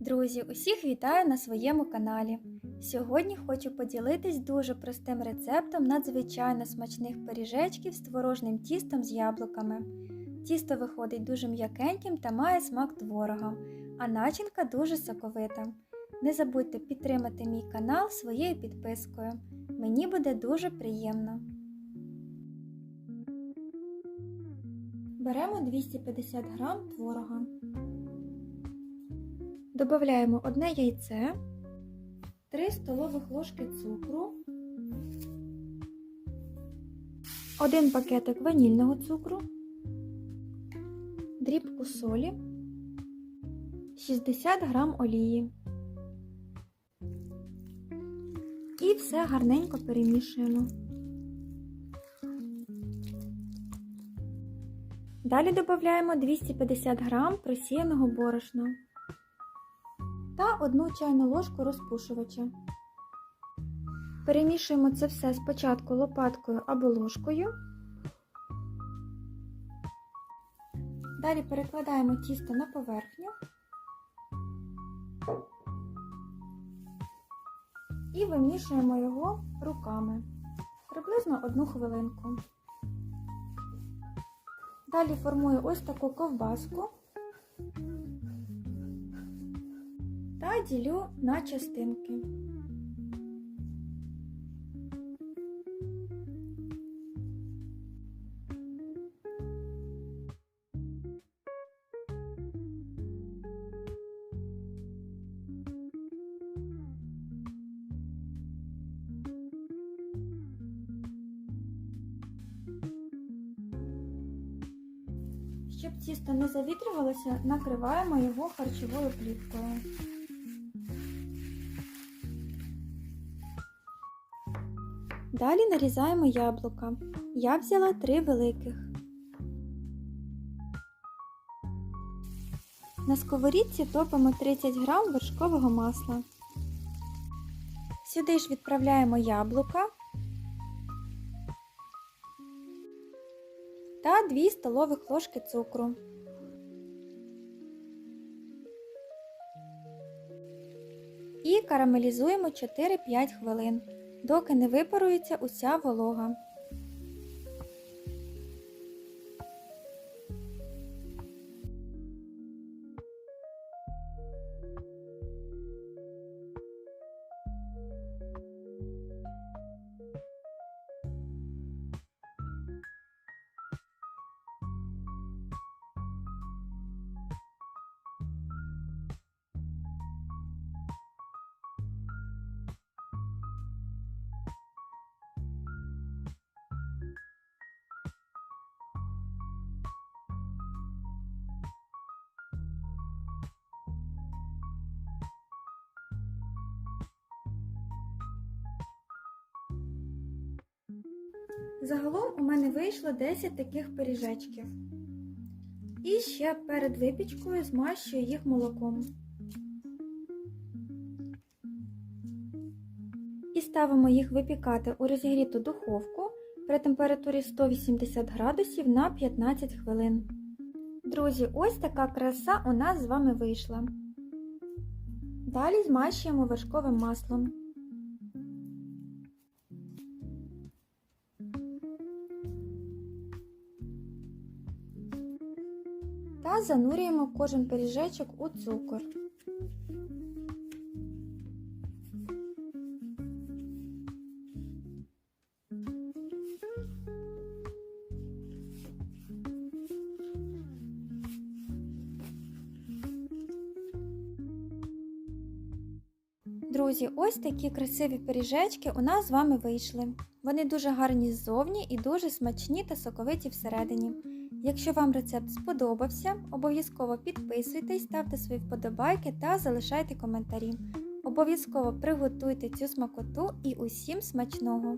Друзі, усіх вітаю на своєму каналі. Сьогодні хочу поділитись дуже простим рецептом надзвичайно смачних пиріжечків з творожним тістом з яблуками. Тісто виходить дуже м'якеньким та має смак творога, а начинка дуже соковита. Не забудьте підтримати мій канал своєю підпискою. Мені буде дуже приємно. Беремо 250 г творога. Добавляємо одне яйце, 3 столових ложки цукру, 1 пакетик ванільного цукру, дрібку солі, 60 г олії. І все гарненько перемішуємо. Далі додаємо 250 г просіяного борошна 1 чайну ложку розпушувача. Перемішуємо це все спочатку лопаткою або ложкою. Далі перекладаємо тісто на поверхню і вимішуємо його руками приблизно 1 хвилинку. Далі формую ось таку ковбаску та ділю на частинки. Щоб тісто не завітрювалося, накриваємо його харчовою плівкою. Далі нарізаємо яблука. Я взяла три великих. На сковорідці топимо 30 г вершкового масла. Сюди ж відправляємо яблука та 2 столових ложки цукру. І карамелізуємо 4-5 хвилин доки не випарується уся волога. Загалом у мене вийшло 10 таких пиріжечків. І ще перед випічкою змащую їх молоком. І ставимо їх випікати у розігріту духовку при температурі 180 градусів на 15 хвилин. Друзі, ось така краса у нас з вами вийшла. Далі змащуємо вершковим маслом. Та занурюємо кожен пиріжечок у цукор. Друзі, ось такі красиві пиріжечки у нас з вами вийшли. Вони дуже гарні ззовні і дуже смачні та соковиті всередині. Якщо вам рецепт сподобався, обов'язково підписуйтесь, ставте свої вподобайки та залишайте коментарі. Обов'язково приготуйте цю смакоту і усім смачного!